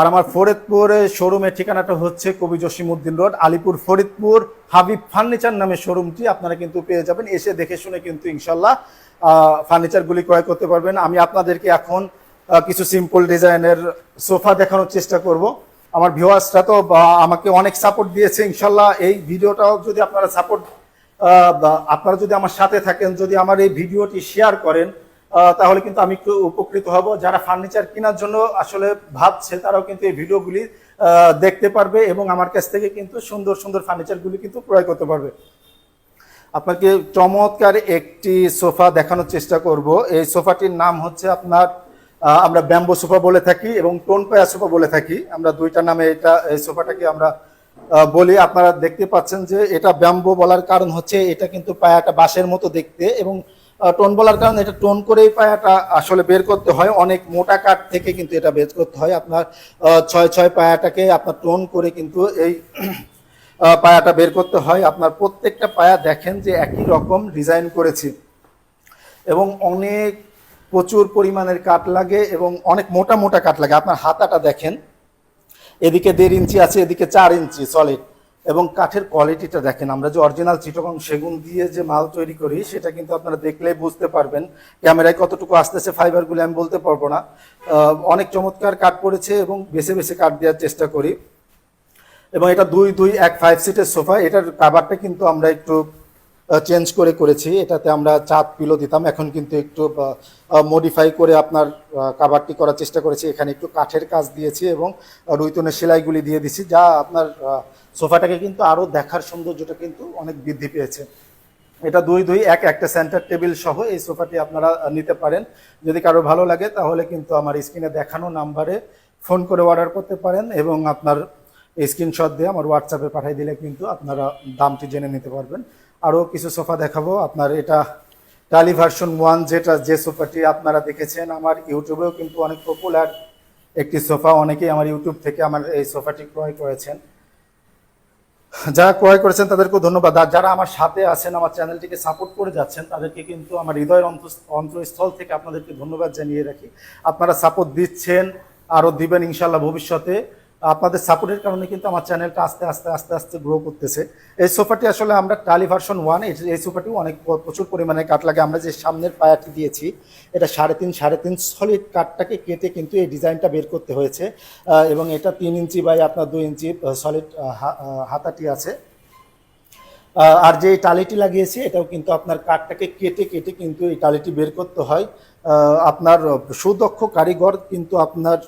আর আমার ফরিদপুরে শোরুমের ঠিকানাটা হচ্ছে কবি জসিমউদ্দিন রোড, আলিপুর ফরিদপুর, হাবিব ফার্নিচার নামে শোরুমটি আপনারা কিন্তু পেয়ে যাবেন। এসে দেখে শুনে কিন্তু ইনশাল্লাহ ফার্নিচারগুলি ক্রয় করতে পারবেন। আমি আপনাদেরকে এখন কিছু সিম্পল ডিজাইনের সোফা দেখানোর চেষ্টা করব। আমার ভিউয়ার্সরা তো আমাকে অনেক সাপোর্ট দিয়েছে ইনশাল্লাহ এই ভিডিওটাও যদি আপনারা সাপোর্ট আপনারা যদি আমার সাথে থাকেন, যদি আমার এই ভিডিওটি শেয়ার করেন তাহলে কিন্তু আমি একটু উপকৃত হব। যারা ফার্নিচার কেনার জন্য আসলে ভাবছে, তারাও কিন্তু এই ভিডিওগুলি দেখতে পারবে এবং আমার কাছ থেকে কিন্তু সুন্দর সুন্দর ফার্নিচারগুলি কিন্তু ক্রয় করতে পারবে। আপনাকে চমৎকার একটি সোফা দেখানোর চেষ্টা করব। এই সোফাটির নাম হচ্ছে আপনার আমরা ব্যাম্বো সোফা বলে থাকি এবং টোন পায়া সোফা বলে থাকি। আমরা দুইটা নামে এটা, এই সোফাটাকে আমরা বলি। আপনারা দেখতে পাচ্ছেন যে এটা ব্যাম্বো বলার কারণ হচ্ছে এটা কিন্তু পায়াটা বাঁশের মতো দেখতে এবং টোন বলার কারণ এটা টোন করেই পায়াটা আসলে বের করতে হয়। অনেক মোটা কাঠ থেকে কিন্তু এটা বের করতে হয়। আপনার ছয় ছয় পায়াটাকে আপনার টোন করে কিন্তু এই পায়াটা বের করতে হয়। আপনার প্রত্যেকটা পায়া দেখেন যে একই রকম ডিজাইন করেছি। এবং অনেক প্রচুর পরিমাণের কাঠ লাগে এবং অনেক মোটা মোটা কাঠ লাগে। আপনার হাতাটা দেখেন। এদিকে দেড় ইঞ্চি আছে, এদিকে চার ইঞ্চি সলিড এবং কাঠের কোয়ালিটিটা দেখেন, আমরা যে অরিজিনাল চিটগং সেগুন দিয়ে যে মাল তৈরি করি, সেটা কিন্তু আপনারা দেখলেই বুঝতে পারবেন। ক্যামেরায় কতটুকু আসতেছে ফাইবারগুলো আমি বলতে পারব না। অনেক চমৎকার কাঠ পড়েছে এবং বেছে বেছে কাঠ দেওয়ার চেষ্টা করি। এবং এটা দুই দুই, এক ফাইভ সিটের সোফা এটার কাভারটা কিন্তু আমরা একটু চেঞ্জ করে করেছি। এটাতে আমরা চাপ পিলো দিতাম। এখন কিন্তু একটু মডিফাই করে আপনার কাভারটি করার চেষ্টা করেছি। এখানে একটু কাঠের কাজ দিয়েছি এবং রুইতনের সেলাইগুলি দিয়ে দিছি, যা আপনার সোফাটাকে কিন্তু আরও দেখার সৌন্দর্যটা কিন্তু অনেক বৃদ্ধি পেয়েছে। এটা দুই দুই, এক, একটা সেন্টার টেবিল সহ এই সোফাটি আপনারা নিতে পারেন। যদি কারও ভালো লাগে, তাহলে কিন্তু আমার স্ক্রিনে দেখানো নাম্বারে ফোন করে অর্ডার করতে পারেন এবং আপনার স্ক্রিনশট দিয়ে আমার হোয়াটসঅ্যাপে পাঠিয়ে দিলে কিন্তু আপনারা দামটি জেনে নিতে পারবেন। আরও কিছু সোফা দেখাবো। আপনার এটা টালি ভার্সন ওয়ান যেটা যে সোফাটি আপনারা দেখেছেন আমার ইউটিউবেও কিন্তু অনেক পপুলার একটি সোফা। অনেকেই আমার ইউটিউব থেকে আমার এই সোফাটি ক্রয় করেছেন। যারা ক্রয় করেছেন তাদেরকেও ধন্যবাদ। আর যারা আমার সাথে আছেন, আমার চ্যানেলটিকে সাপোর্ট করে যাচ্ছেন, তাদেরকে কিন্তু আমার হৃদয়ের অন্ত- অন্তঃস্থল থেকে আপনাদেরকে ধন্যবাদ জানিয়ে রাখি। আপনারা সাপোর্ট দিচ্ছেন, আরও দিবেন ইনশাল্লাহ ভবিষ্যতে। আপনাদের সাপোর্টের কারণে কিন্তু আমার চ্যানেলটা আস্তে আস্তে আস্তে আস্তে গ্রো করতেছে। এই সোফাটি আসলে আমরা টালি ভার্সন ওয়ান এই সোফাটি অনেক প্রচুর পরিমাণে কাঠ লাগে। আমরা যে সামনের পায়াটি দিয়েছি, এটা সাড়ে তিন সাড়ে তিন সলিড কাঠটাকে কেটে কিন্তু এই ডিজাইনটা বের করতে হয়েছে। এবং এটা তিন ইঞ্চি বাই আপনার দুই ইঞ্চি সলিড হাতাটি আছে। আর যে টালিটি লাগিয়েছি, এটাও কিন্তু আপনার কাঠটাকে কেটে কেটে কিন্তু এই টালিটি বের করতে হয়। আপনার সুদক্ষ কারিগর কিন্তু আপনার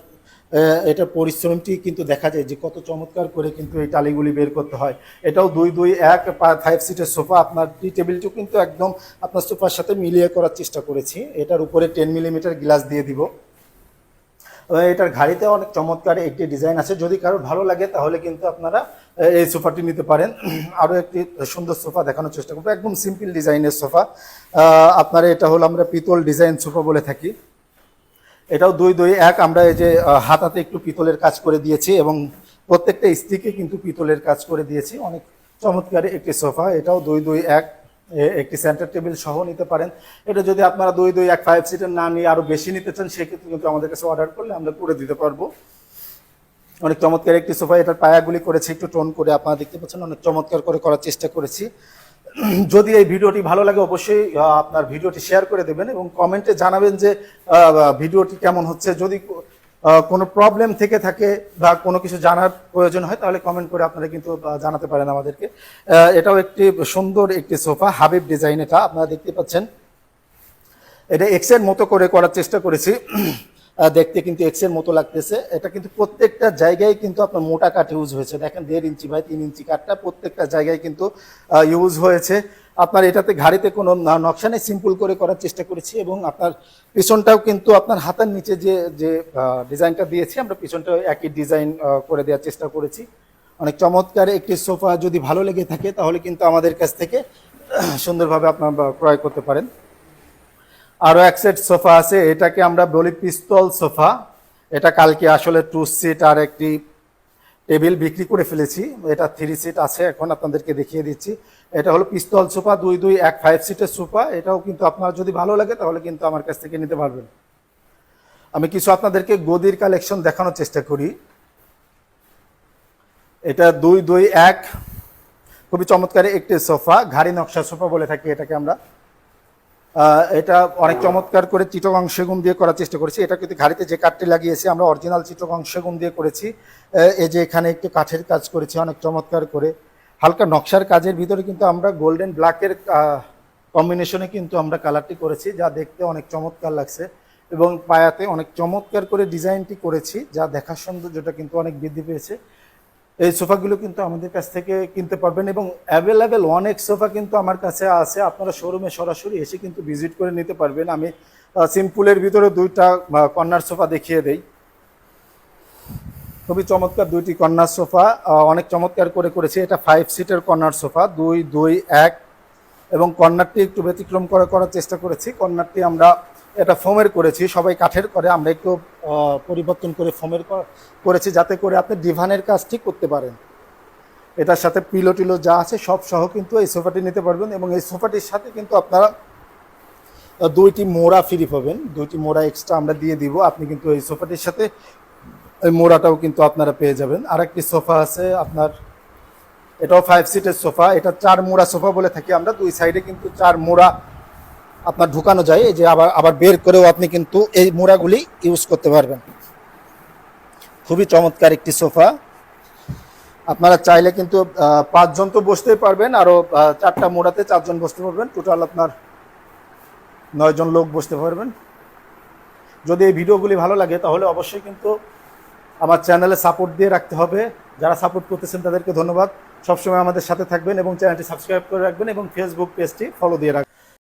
এটার পরিশ্রমটি কিন্তু দেখা যায় যে কত চমৎকার করে কিন্তু এই টালিগুলি বের করতে হয়। এটাও দুই দুই, এক ফাইভ সিটের সোফা। আপনার টি টেবিলটিও কিন্তু একদম আপনার সোফার সাথে মিলিয়ে করার চেষ্টা করেছি। এটার উপরে টেন মিলিমিটার গ্লাস দিয়ে দিব। এটার ঘাড়িতে অনেক চমৎকার একটি ডিজাইন আছে। যদি কারও ভালো লাগে তাহলে কিন্তু আপনারা এই সোফাটি নিতে পারেন। আরও একটি সুন্দর সোফা দেখানোর চেষ্টা করব। একদম সিম্পল ডিজাইনের সোফা। আপনার এটা হলো আমরা পিতল ডিজাইন সোফা বলে থাকি। এটাও দুই দুই এক, আমরা এই যে হাতাতে একটু পিতলের কাজ করে দিয়েছি এবং প্রত্যেকটা স্ত্রীকে কিন্তু পিতলের কাজ করে দিয়েছি। অনেক চমৎকার একটি সোফা, এটাও দুই দুই এক একটি সেন্টার টেবিল সহ নিতে পারেন। এটা যদি আপনারা দুই দুই এক ফাইভ সিটের না নিয়ে আরও বেশি নিতে চান, সেক্ষেত্রে কিন্তু আমাদের কাছে অর্ডার করলে আমরা করে দিতে পারব। অনেক চমৎকার একটি সোফা, এটার পায়াগুলি করেছি, একটু টোন করে আপনারা দেখতে পাচ্ছেন, অনেক চমৎকার করে করার চেষ্টা করেছি। যদি এই ভিডিওটি ভালো লাগে, অবশ্যই আপনার ভিডিওটি শেয়ার করে দেবেন এবং কমেন্টে জানাবেন যে ভিডিওটি কেমন হচ্ছে। যদি কোনো প্রবলেম থেকে থাকে বা কোনো কিছু জানার প্রয়োজন হয়, তাহলে কমেন্ট করে আপনারা কিন্তু জানাতে পারেন আমাদেরকে। এটাও একটি সুন্দর একটি সোফা, হাবিব ডিজাইন এটা, আপনারা দেখতে পাচ্ছেন। এটা এক্সের মতো করে করার চেষ্টা করেছি। দেখতে কিন্তু এক্সের মতো লাগতেছে। এটা কিন্তু প্রত্যেকটা জায়গায় কিন্তু আপনার মোটা কাঠ ইউজ হয়েছে। দেখেন, দেড় ইঞ্চি বাই তিন ইঞ্চি কাঠটা প্রত্যেকটা জায়গায় কিন্তু ইউজ হয়েছে। আপনার এটাতে ঘাড়িতে কোনো নকশা নেই সিম্পল করে করার চেষ্টা করেছি এবং আপনার পিছনটাও কিন্তু আপনার হাতের নিচে যে যে ডিজাইনটা দিয়েছি, আমরা পিছনটাও একই ডিজাইন করে দেওয়ার চেষ্টা করেছি। অনেক চমৎকার একটি সোফা যদি ভালো লেগে থাকে, তাহলে কিন্তু আমাদের কাছ থেকে সুন্দরভাবে আপনার ক্রয় করতে পারেন। আরও এক সেট সোফা আছে, এটাকে আমরা বলি পিস্তল সোফা এটা কালকে আসলে টু সিট আর একটি টেবিল বিক্রি করে ফেলেছি। এটা থ্রি সিট আছে, এখন আপনাদেরকে দেখিয়ে দিচ্ছি। এটা হলো পিস্তল সোফা দুই দুই, এক ফাইভ সিটের সোফা এটাও কিন্তু আপনার যদি ভালো লাগে, তাহলে কিন্তু আমার কাছ থেকে নিতে পারবেন। আমি কিছু আপনাদেরকে গদির কালেকশন দেখানোর চেষ্টা করি। এটা দুই দুই, এক। খুবই চমৎকার একটি সোফা ঘাড়ি নকশা সোফা বলে থাকি এটাকে আমরা। এটা অনেক চমৎকার করে চিটগং সেগুন দিয়ে করার চেষ্টা করেছি। এটা কিন্তু ঘাড়িতে যে কাঠটি লাগিয়েছি, আমরা অরিজিনাল চিটগং সেগুন দিয়ে করেছি। এই যে এখানে একটু কাঠের কাজ করেছি, অনেক চমৎকার করে। হালকা নকশার কাজের ভিতরে কিন্তু আমরা গোল্ডেন ব্ল্যাকের কম্বিনেশনে কিন্তু আমরা কালারটি করেছি, যা দেখতে অনেক চমৎকার লাগছে। এবং পায়াতে অনেক চমৎকার করে ডিজাইনটি করেছি, যা দেখার সৌন্দর্যটা কিন্তু অনেক বৃদ্ধি পেয়েছে। এই সোফাগুলো কিন্তু আমাদের কাছ থেকে কিনতে পারবেন এবং অ্যাভেলেবেল অনেক সোফা কিন্তু আমার কাছে আছে। আপনারা শোরুমে সরাসরি এসে কিন্তু ভিজিট করে নিতে পারবেন। আমি সিম্পুলের ভিতরে দুইটা কর্নার সোফা দেখিয়ে দেই। খুবই চমৎকার দুইটি কর্নার সোফা। অনেক চমৎকার করে করেছে। এটা ফাইভ সিটের কর্নার সোফা। দুই দুই, এক। এবং কর্নারটি একটু ব্যতিক্রম করে করার চেষ্টা করেছি। কর্নারটি আমরা এটা ফোমের করেছি, সবাই কাঠের করে। আমরা একটু পরিবর্তন করে ফোমের করেছি যাতে করে আপনি ডিভানের কাজটি করতে পারেন। এটার সাথে পিলো টিলো যা আছে সব সহ কিন্তু এই সোফাটি নিতে পারবেন এবং এই সোফাটির সাথে কিন্তু আপনারা দুইটি মোড়া ফ্রি পাবেন। দুইটি মোড়া এক্সট্রা আমরা দিয়ে দিব। আপনি কিন্তু এই সোফাটির সাথে এই মোড়াটাও কিন্তু আপনারা পেয়ে যাবেন। আর একটি সোফা আছে আপনার এটাও ফাইভ সিটের সোফা এটা চার মোড়া সোফা বলে থাকি আমরা। দুই সাইডে কিন্তু চার মোড়া আপনার ঢুকানো যায়। এই যে আবার আবার বের করেও আপনি কিন্তু এই মোড়াগুলি ইউজ করতে পারবেন। খুবই চমৎকার একটি সোফা আপনারা চাইলে কিন্তু পাঁচজন তো বসতেই পারবেন। আরও চারটা মোড়াতে চারজন বসতে পারবেন। টোটাল আপনার নয়জন লোক বসতে পারবেন। যদি এই ভিডিওগুলি ভালো লাগে, তাহলে অবশ্যই কিন্তু আমার চ্যানেলে সাপোর্ট দিয়ে রাখতে হবে। যারা সাপোর্ট করতেছেন, তাদেরকে ধন্যবাদ। সবসময় আমাদের সাথে থাকবেন এবং চ্যানেলটি সাবস্ক্রাইব করে রাখবেন এবং ফেসবুক পেজটি ফলো দিয়ে রাখবেন।